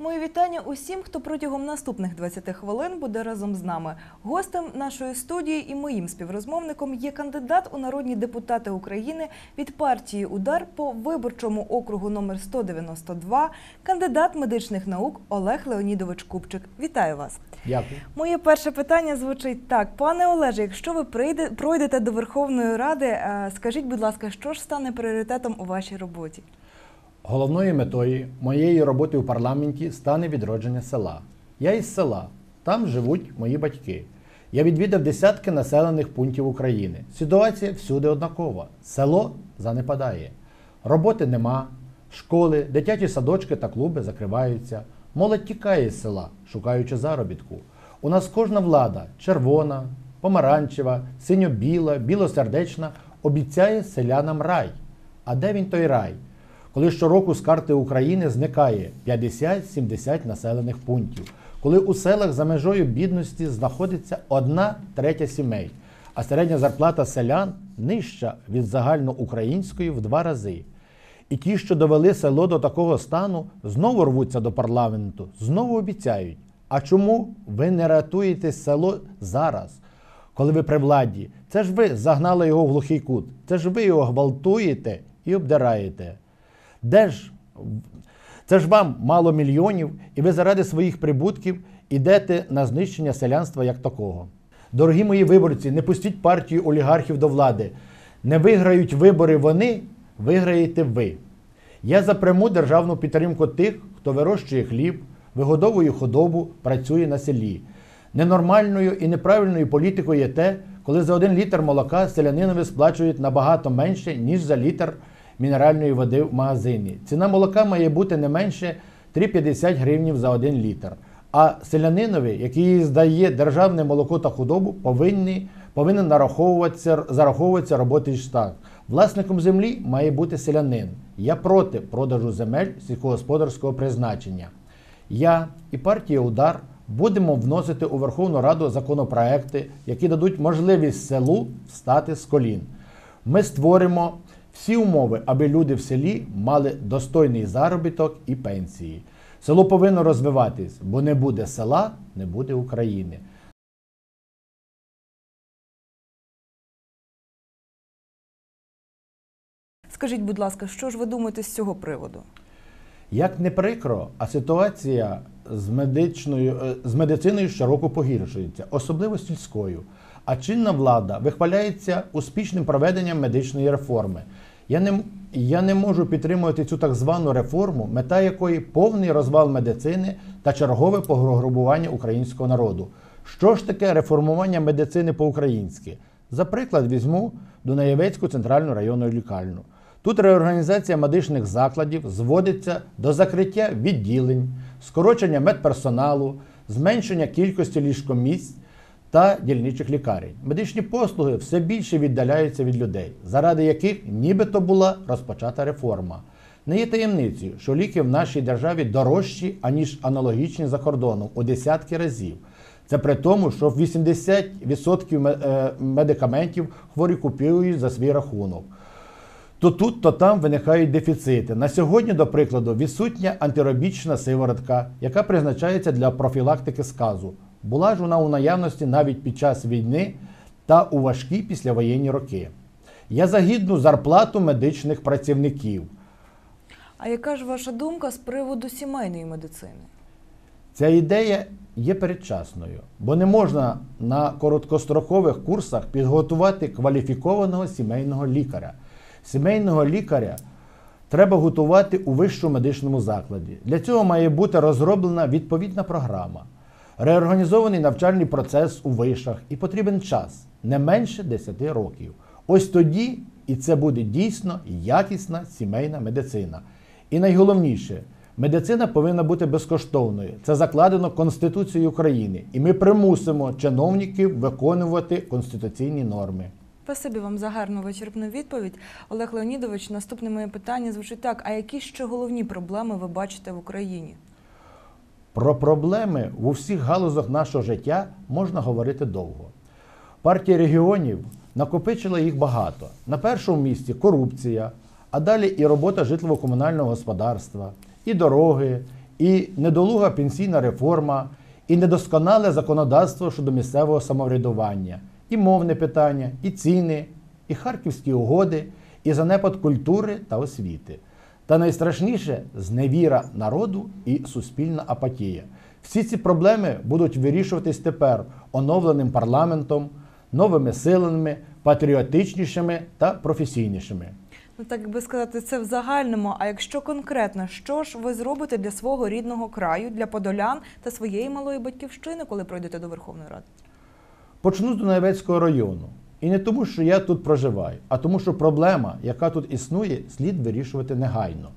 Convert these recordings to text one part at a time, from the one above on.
Мої вітання усім, хто протягом наступних 20 хвилин буде разом з нами. Гостем нашої студії і моїм співрозмовником є кандидат у народні депутати України від партії Удар по виборчому округу номер 192, кандидат медичних наук Олег Леонідович Купчик. Вітаю вас. Дякую. Моє перше питання звучить так: пане Олеже, якщо ви прийде, пройдете до Верховної Ради, е, скажіть, будь ласка, що ж стане пріоритетом у вашій роботі? Головною метою моєї роботи у парламенті стане відродження села. Я із села, там живуть мої батьки. Я відвідав десятки населених пунктів України. Ситуація всюди однакова. Село занепадає. Роботи нема, школи, дитячі садочки та клуби закриваються. Молодь тікає з села, шукаючи заробітку. У нас кожна влада червона, помаранчева, синьо-біла, білосердечна обіцяє селянам рай. А де він той рай? Коли щороку з карти України зникає 50-70 населених пунктів, коли у селах за межою бідності знаходиться одна третя сімей, а середня зарплата селян нижча від загальноукраїнської в два рази. І ті, що довели село до такого стану, знову рвуться до парламенту, знову обіцяють. А чому ви не рятуєте село зараз, коли ви при владі? Це ж ви загнали його в глухий кут, це ж ви його гвалтуєте і обдираєте. Де ж? Це ж вам мало мільйонів, і ви заради своїх прибутків ідете на знищення селянства як такого. Дорогі мої виборці, не пустіть партію олігархів до влади. Не виграють вибори вони, виграєте ви. Я за пряму державну підтримку тих, хто вирощує хліб, вигодовує худобу, працює на селі. Ненормальною і неправильною політикою є те, коли за один літр молока селянинові сплачують набагато менше, ніж за літр мінеральної води в магазині. Ціна молока має бути не менше 3,50 гривнів за один літр. А селянинові, який здає державне молоко та худобу, повинні, повинен нараховуватися, зараховуватися роботи штат. Власником землі має бути селянин. Я проти продажу земель сільськогосподарського призначення. Я і партія Удар будемо вносити у Верховну Раду законопроекти, які дадуть можливість селу встати з колін. Ми створимо всі умови, аби люди в селі мали достойний заробіток і пенсії. Село повинно розвиватись, бо не буде села, не буде України. Скажіть, будь ласка, що ж ви думаєте з цього приводу? Як не прикро, а ситуація з медичною е, з медициною щороку погіршується, особливо сільською. А чинна влада вихваляється успішним проведенням медичної реформи. Я не, я не можу підтримувати цю так звану реформу, мета якої повний розвал медицини та чергове пограбування українського народу. Що ж таке реформування медицини по-українськи? За приклад візьму Дунаєвецьку центральну районну лікарню. Тут реорганізація медичних закладів зводиться до закриття відділень, скорочення медперсоналу, зменшення кількості ліжкомісць та дільничих лікарень. Медичні послуги все більше віддаляються від людей, заради яких нібито була розпочата реформа. Не є таємницею, що ліки в нашій державі дорожчі, аніж аналогічні за кордоном у десятки разів. Це при тому, що 80% е, медикаментів хворі купують за свій рахунок. То тут, то там виникають дефіцити. На сьогодні, до прикладу, відсутня антиробічна сиворотка, яка призначається для профілактики сказу. Була ж вона у наявності навіть під час війни та у важкі післявоєнні роки. Я за гідну зарплату медичних працівників. А яка ж ваша думка з приводу сімейної медицини? Ця ідея є передчасною, бо не можна на короткострокових курсах підготувати кваліфікованого сімейного лікаря. Сімейного лікаря треба готувати у вищому медичному закладі. Для цього має бути розроблена відповідна програма, реорганізований навчальний процес у вишах і потрібен час не менше 10 років. Ось тоді і це буде дійсно якісна сімейна медицина. І найголовніше, медицина повинна бути безкоштовною. Це закладено Конституцією України, і ми примусимо чиновників виконувати конституційні норми. Спасибі вам за гарну вичерпну відповідь. Олег Леонідович, наступне моє питання звучить так: а які ще головні проблеми ви бачите в Україні? Про проблеми в усіх галузах нашого життя можна говорити довго. Партія регіонів накопичила їх багато. На першому місці корупція, а далі і робота житлово-комунального господарства, і дороги, і недолуга пенсійна реформа, і недосконале законодавство щодо місцевого самоврядування, і мовне питання, і ціни, і харківські угоди, і занепад культури та освіти. Та найстрашніше зневіра народу і суспільна апатія. Всі ці проблеми будуть вирішуватись тепер оновленим парламентом, новими силами, патріотичнішими та професійнішими. Ну так би сказати, це в загальному. А якщо конкретно, що ж ви зробите для свого рідного краю, для подолян та своєї малої батьківщини, коли пройдете до Верховної Ради? Почну з Дунаєвецького району. І не тому, що я тут проживаю, а тому, що проблема, яка тут існує, слід вирішувати негайно.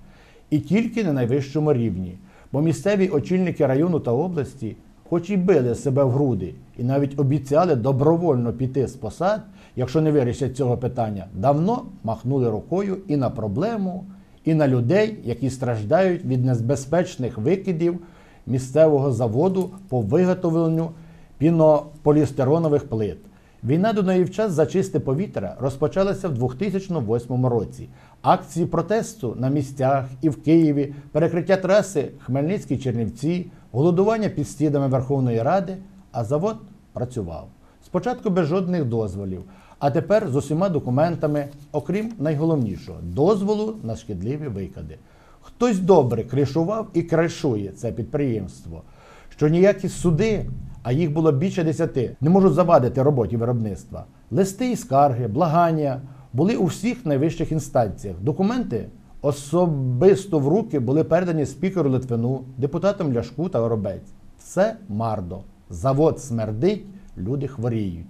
І тільки на найвищому рівні. Бо місцеві очільники району та області, хоч і били себе в груди, і навіть обіцяли добровольно піти з посад, якщо не вирішать цього питання, давно махнули рукою і на проблему, і на людей, які страждають від небезпечних викидів місцевого заводу по виготовленню пінополістиронових плит. Війна Дунаївчас за чисте повітря розпочалася в 2008 році. Акції протесту на місцях і в Києві, перекриття траси Хмельницький-Чернівці, голодування під стінами Верховної Ради, а завод працював. Спочатку без жодних дозволів, а тепер з усіма документами, окрім найголовнішого дозволу на шкідливі викиди. Хтось добре кришував і кришує це підприємство, що ніякі суди, а їх було більше десяти, не можуть завадити роботі виробництва. Листи і скарги, благання були у всіх найвищих інстанціях. Документи особисто в руки були передані спікеру Литвину, депутатам Ляшку та Оробець. Все мардо. Завод смердить, люди хворіють.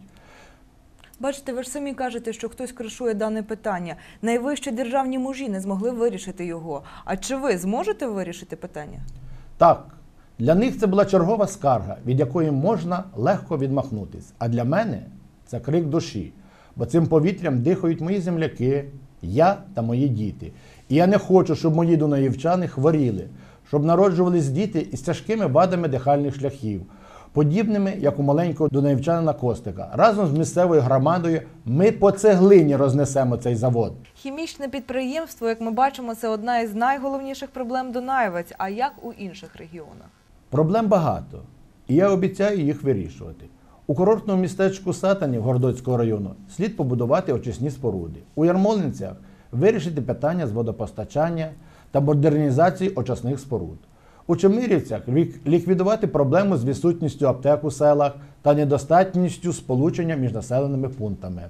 Бачите, ви ж самі кажете, що хтось кришує дане питання. Найвищі державні мужі не змогли вирішити його. А чи ви зможете вирішити питання? Так, для них це була чергова скарга, від якої можна легко відмахнутись. А для мене це крик душі. Бо цим повітрям дихають мої земляки, я та мої діти. І я не хочу, щоб мої дунаївчани хворіли, щоб народжувались діти із тяжкими вадами дихальних шляхів, подібними, як у маленького дунаївчанина Костика. Разом з місцевою громадою ми по цеглині рознесемо цей завод. Хімічне підприємство, як ми бачимо, це одна із найголовніших проблем Дунаєвець. А як у інших регіонах? Проблем багато, і я обіцяю їх вирішувати. У курортному містечку Сатанів Гордоцького району слід побудувати очисні споруди. У Ярмолинцях вирішити питання з водопостачання та модернізації очисних споруд. У Чемирівцях ліквідувати проблему з відсутністю аптек у селах та недостатністю сполучення між населеними пунктами.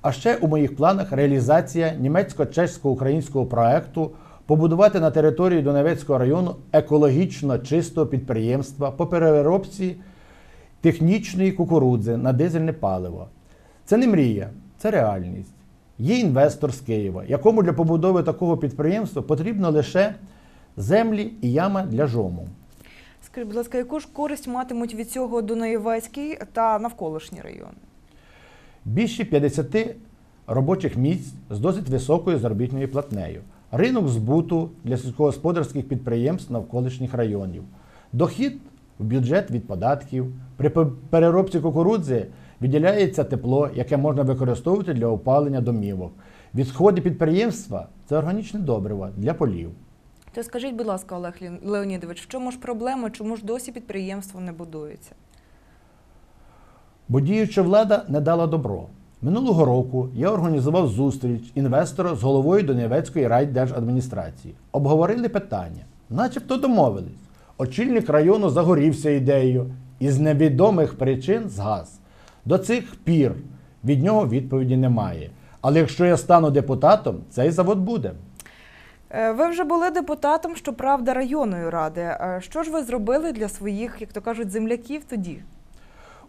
А ще у моїх планах реалізація німецько-чесько-українського проекту побудувати на території Донецького району екологічно чистого підприємства по переробці технічної кукурудзи на дизельне паливо. Це не мрія, це реальність. Є інвестор з Києва, якому для побудови такого підприємства потрібно лише землі і яма для жому. Скажіть, будь ласка, яку ж користь матимуть від цього Дунаєвецький та навколишні райони? Більше 50 робочих місць з досить високою заробітною платнею, ринок збуту для сільськогосподарських підприємств навколишніх районів, дохід в бюджет від податків. При переробці кукурудзи виділяється тепло, яке можна використовувати для опалення домівок. Відходи підприємства це органічне добриво для полів. То скажіть, будь ласка, Олег Леонідович, в чому ж проблема, чому ж досі підприємство не будується? Бо діюча влада не дала добро. Минулого року я організував зустріч інвестора з головою Донецької райдержадміністрації. Обговорили питання, начебто домовились. Очільник району загорівся ідеєю і з невідомих причин згас. До цих пір від нього відповіді немає. Але якщо я стану депутатом, цей завод буде. Е, Ви вже були депутатом, щоправда, районної ради. Е, Що ж ви зробили для своїх, як то кажуть, земляків тоді?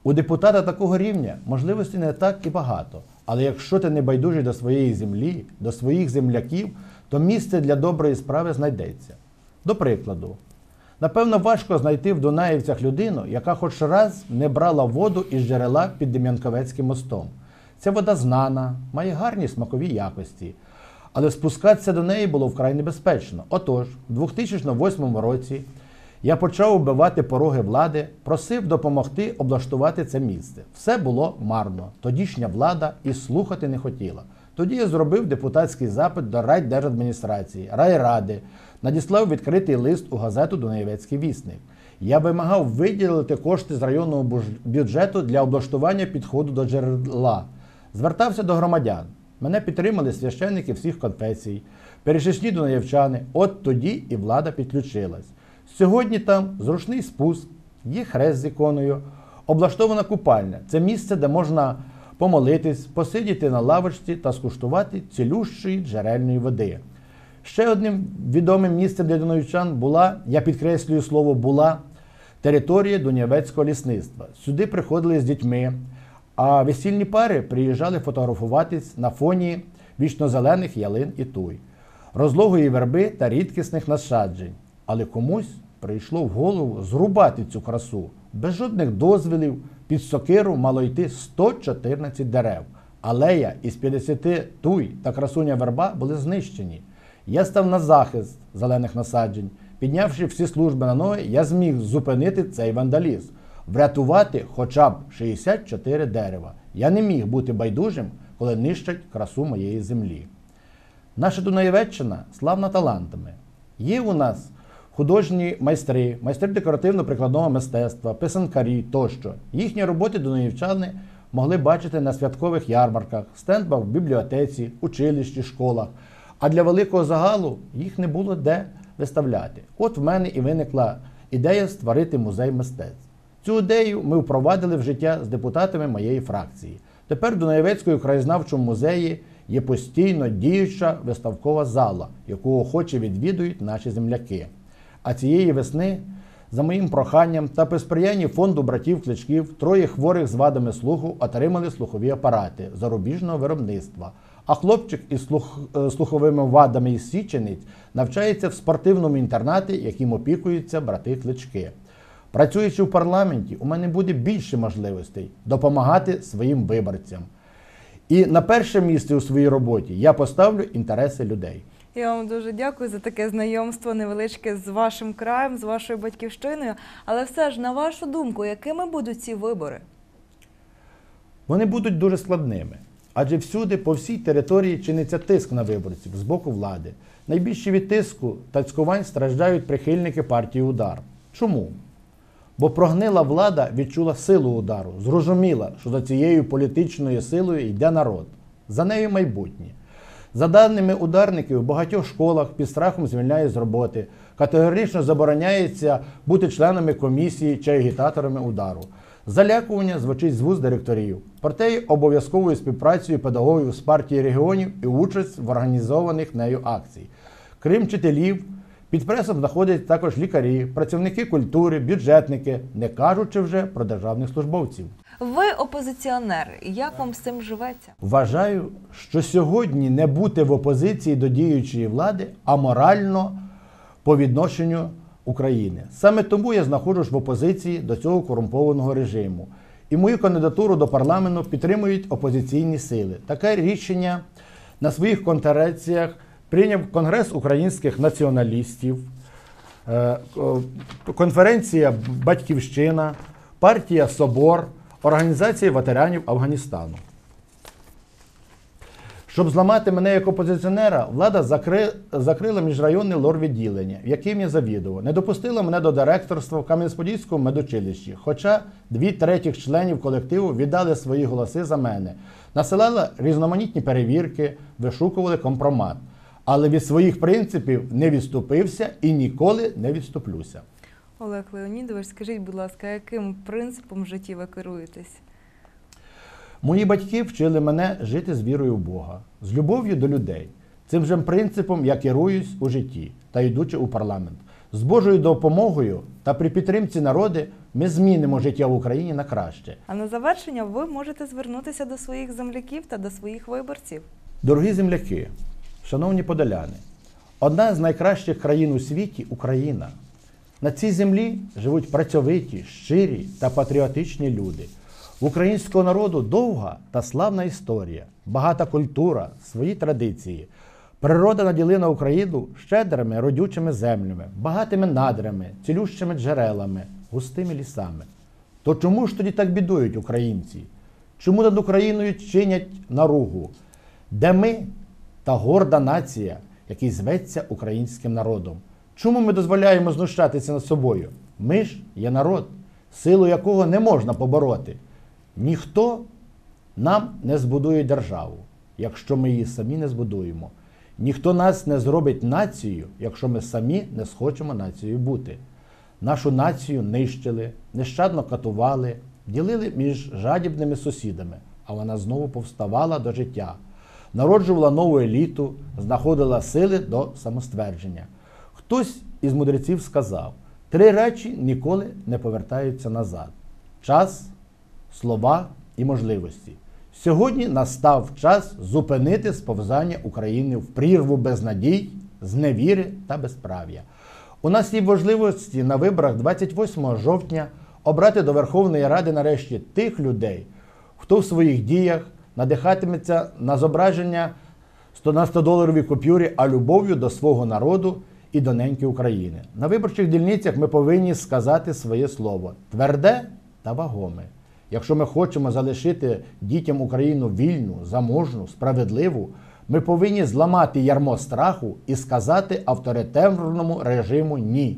У депутата такого рівня можливостей не так і багато. Але якщо ти не байдужий до своєї землі, до своїх земляків, то місце для доброї справи знайдеться. До прикладу, напевно, важко знайти в Дунаївцях людину, яка хоч раз не брала воду із джерела під Дем'янковецьким мостом. Ця вода знана, має гарні смакові якості. Але спускатися до неї було вкрай небезпечно. Отож, в 2008 році я почав вбивати пороги влади, просив допомогти облаштувати це місце. Все було марно. Тодішня влада і слухати не хотіла. Тоді я зробив депутатський запит до райдержадміністрації, райради надіслав відкритий лист у газету Дунаєвецький вісник. Я вимагав виділити кошти з районного бюджету для облаштування підходу до джерела. Звертався до громадян. Мене підтримали священники всіх конфесій, перешишні дунаєвчани. От тоді і влада підключилась. Сьогодні там зручний спуск, є хрест з іконою, облаштована купальня. Це місце, де можна помолитись, посидіти на лавочці та скуштувати цілющої джерельної води. Ще одним відомим місцем для дунаївчан була, я підкреслюю слово була, територія Дунявецького лісництва. Сюди приходили з дітьми, а весільні пари приїжджали фотографуватись на фоні вічнозелених ялин і туй, розлогої верби та рідкісних насаджень. Але комусь прийшло в голову зрубати цю красу. Без жодних дозволів під сокиру мало йти 114 дерев. Алея із 50 туй та красуня верба були знищені. Я став на захист зелених насаджень. Піднявши всі служби на ноги, я зміг зупинити цей вандалізм, врятувати хоча б 64 дерева. Я не міг бути байдужим, коли нищать красу моєї землі. Наша Дунаєвеччина славна талантами. Є у нас художні майстри, майстри декоративно-прикладного мистецтва, писанкарі тощо. Їхні роботи дунаївчани могли бачити на святкових ярмарках, стендах в бібліотеці, училищі, школах. А для великого загалу їх не було де виставляти. От в мене і виникла ідея створити музей мистецтв. Цю ідею ми впровадили в життя з депутатами моєї фракції. Тепер в Дунаєвецькому краєзнавчому музеї є постійно діюча виставкова зала, яку охоче відвідують наші земляки. А цієї весни, за моїм проханням та при сприянні фонду братів Кличків, троє хворих з вадами слуху отримали слухові апарати зарубіжного виробництва. А хлопчик із слух, е, слуховими вадами із Січениць навчається в спортивному інтернаті, яким опікуються брати Клички. Працюючи в парламенті, у мене буде більше можливостей допомагати своїм виборцям. І на перше місце у своїй роботі я поставлю інтереси людей. Я вам дуже дякую за таке знайомство невеличке з вашим краєм, з вашою батьківщиною. Але все ж, на вашу думку, якими будуть ці вибори? Вони будуть дуже складними. Адже всюди, по всій території чиниться тиск на виборців з боку влади. Найбільше від тиску та цькувань страждають прихильники партії удар. Чому? Бо прогнила влада відчула силу удару, зрозуміла, що за цією політичною силою йде народ, за нею майбутнє. За даними ударників, в багатьох школах під страхом звільняють з роботи. Категорично забороняється бути членами комісії чи агітаторами удару. Залякування звучить з вуз директорів. Проте обов'язковою співпрацею педагогів з партії регіонів і участь в організованих нею акцій. Крім вчителів, під пресом знаходять також лікарі, працівники культури, бюджетники, не кажучи вже про державних службовців. Ви опозиціонер. Як вам з цим живеться? Вважаю, що сьогодні не бути в опозиції до діючої влади аморально по відношенню України. Саме тому я знаходжусь в опозиції до цього корумпованого режиму. І мою кандидатуру до парламенту підтримують опозиційні сили. Таке рішення на своїх конференціях прийняв Конгрес українських націоналістів, е, конференція Батьківщина, партія Собор, Організація ветеранів Афганістану. Щоб зламати мене як опозиціонера, влада закри... закрила міжрайонне лор-відділення, яким я завідував. Не допустила мене до директорства в Кам'янець-Подільському медучилищі, хоча дві третіх членів колективу віддали свої голоси за мене. Насилали різноманітні перевірки, вишукували компромат. Але від своїх принципів не відступився і ніколи не відступлюся. Олег Леонідович, скажіть, будь ласка, яким принципом в житті ви керуєтесь? Мої батьки вчили мене жити з вірою в Бога, з любов'ю до людей. Цим же принципом я керуюсь у житті та йдучи у парламент. З Божою допомогою та при підтримці народи ми змінимо життя в Україні на краще. А на завершення ви можете звернутися до своїх земляків та до своїх виборців. Дорогі земляки, шановні подоляни, одна з найкращих країн у світі Україна. На цій землі живуть працьовиті, щирі та патріотичні люди. В українського народу довга та славна історія, багата культура, свої традиції. Природа наділила Україну щедрими родючими землями, багатими надрами, цілющими джерелами, густими лісами. То чому ж тоді так бідують українці? Чому над Україною чинять наругу? Де ми та горда нація, який зветься українським народом? Чому ми дозволяємо знущатися над собою? Ми ж є народ, силу якого не можна побороти. Ніхто нам не збудує державу, якщо ми її самі не збудуємо. Ніхто нас не зробить нацією, якщо ми самі не схочемо нацією бути. Нашу націю нищили, нещадно катували, ділили між жадібними сусідами, а вона знову повставала до життя, народжувала нову еліту, знаходила сили до самоствердження. Хтось із мудреців сказав: три речі ніколи не повертаються назад: час, слова і можливості. Сьогодні настав час зупинити сповзання України в прірву безнадій, зневіри та безправ'я. У нас є можливості на виборах 28 жовтня обрати до Верховної Ради нарешті тих людей, хто в своїх діях надихатиметься на зображення 100 на 100-доларовій купюрі, а любов'ю до свого народу і до неньки України. На виборчих дільницях ми повинні сказати своє слово тверде та вагоме. Якщо ми хочемо залишити дітям Україну вільну, заможну, справедливу, ми повинні зламати ярмо страху і сказати авторитарному режиму ні.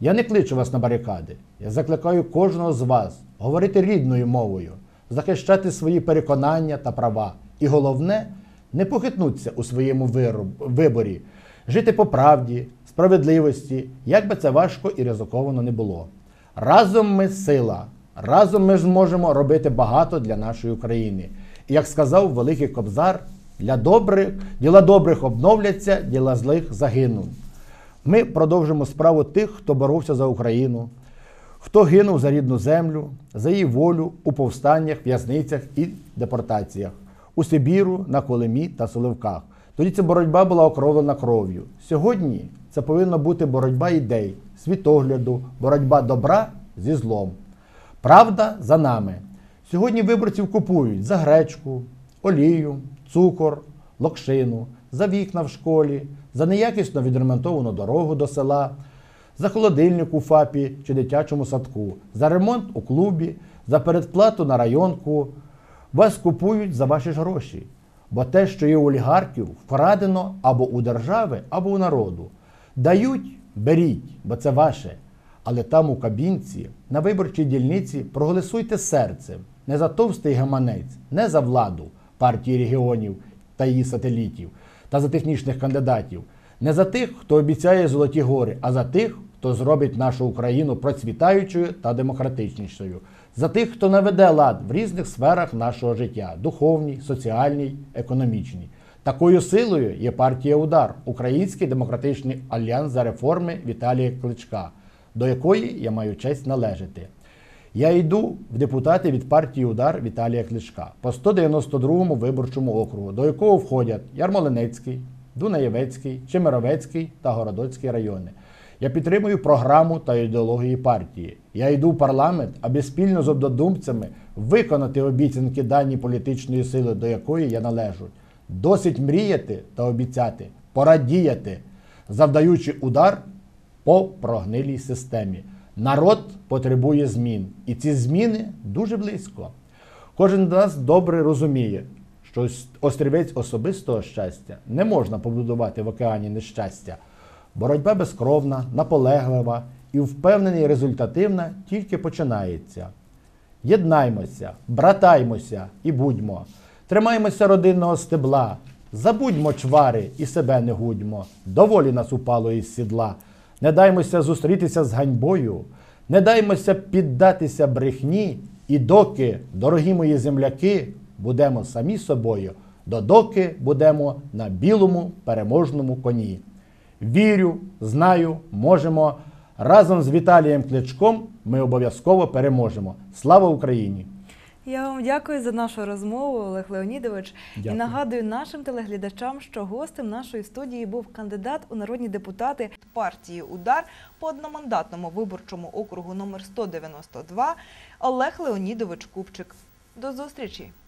Я не кличу вас на барикади. Я закликаю кожного з вас говорити рідною мовою, захищати свої переконання та права. І головне, не похитнутися у своєму виборі, жити по правді, справедливості, як би це важко і ризиковано не було. Разом ми сила, разом ми зможемо робити багато для нашої України. І як сказав великий Кобзар, для добрих, діла добрих обновляться, діла злих загинуть. Ми продовжимо справу тих, хто боровся за Україну, хто гинув за рідну землю, за її волю у повстаннях, в'язницях і депортаціях, у Сибіру, на Колимі та Соливках. Тоді ця боротьба була окровлена кров'ю. Сьогодні це повинна бути боротьба ідей, світогляду, боротьба добра зі злом. Правда за нами. Сьогодні виборців купують за гречку, олію, цукор, локшину, за вікна в школі, за неякісно відремонтовану дорогу до села, за холодильник у ФАПі чи дитячому садку, за ремонт у клубі, за передплату на районку. Вас купують за ваші ж гроші. Бо те, що є у олігархів, вкрадено або у держави, або у народу. Дають, беріть, бо це ваше. Але там у кабінці, на виборчій дільниці проголосуйте серцем, не за товстий гаманець, не за владу партії регіонів та її сателітів, та за технічних кандидатів, не за тих, хто обіцяє золоті гори, а за тих, хто зробить нашу Україну процвітаючою та демократичнішою, за тих, хто наведе лад в різних сферах нашого життя духовній, соціальній, економічній. Такою силою є партія Удар, Український демократичний альянс за реформи Віталія Кличка, до якої я маю честь належати. Я йду в депутати від партії Удар Віталія Кличка по 192-му виборчому округу, до якого входять Ярмолинецький, Дунаєвецький, Чемеровецький та Городоцький райони. Я підтримую програму та ідеології партії. Я йду в парламент, аби спільно з однодумцями виконати обіцянки дані політичної сили, до якої я належу. Досить мріяти та обіцяти, пора діяти, завдаючи удар по прогнилій системі. Народ потребує змін, і ці зміни дуже близько. Кожен з нас добре розуміє, що острівець особистого щастя не можна побудувати в океані нещастя. Боротьба безкровна, наполеглива і впевнений результативна тільки починається. Єднаймося, братаймося і будьмо. Тримаймося родинного стебла, забудьмо чвари і себе не гудьмо. Доволі нас упало із сідла. Не даймося зустрітися з ганьбою, не даймося піддатися брехні, і доки, дорогі мої земляки, будемо самі собою, додоки будемо на білому переможному коні. Вірю, знаю, можемо. Разом з Віталієм Кличком ми обов'язково переможемо. Слава Україні! Я вам дякую за нашу розмову, Олег Леонідович. Дякую. І нагадую нашим телеглядачам, що гостем нашої студії був кандидат у народні депутати партії Удар по одномандатному виборчому округу номер 192 Олег Леонідович Купчик. До зустрічі!